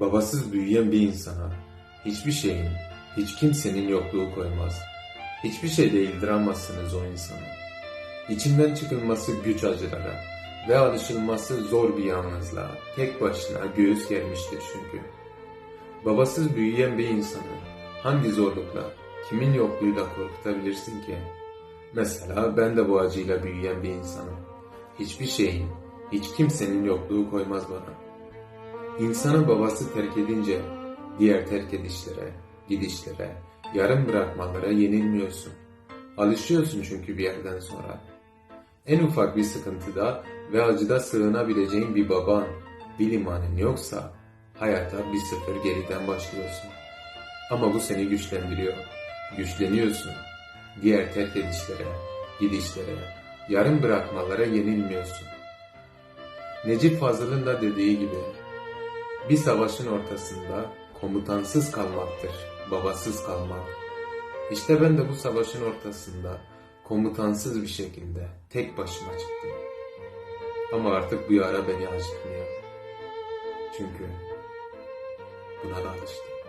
Babasız büyüyen bir insana hiçbir şeyin, hiç kimsenin yokluğu koymaz. Hiçbir şeyle ildiramazsınız o insanı. İçinden çıkılması güç acılara ve alışılması zor bir yalnızlığa, tek başına göğüs germiştir çünkü. Babasız büyüyen bir insanı hangi zorlukla, kimin yokluğuyla korkutabilirsin ki? Mesela ben de bu acıyla büyüyen bir insanım. Hiçbir şeyin, hiç kimsenin yokluğu koymaz bana. İnsanı babası terk edince diğer terk edişlere, gidişlere, yarım bırakmalara yenilmiyorsun. Alışıyorsun çünkü bir yerden sonra. En ufak bir sıkıntıda ve acıda sığınabileceğin bir baban, bir limanın yoksa hayata bir sıfır geriden başlıyorsun. Ama bu seni güçlendiriyor. Güçleniyorsun. Diğer terk edişlere, gidişlere, yarım bırakmalara yenilmiyorsun. Necip Fazıl'ın da dediği gibi bir savaşın ortasında komutansız kalmaktır, babasız kalmak. İşte ben de bu savaşın ortasında komutansız bir şekilde tek başıma çıktım. Ama artık bu yara beni acıtmıyor. Çünkü buna da alıştım.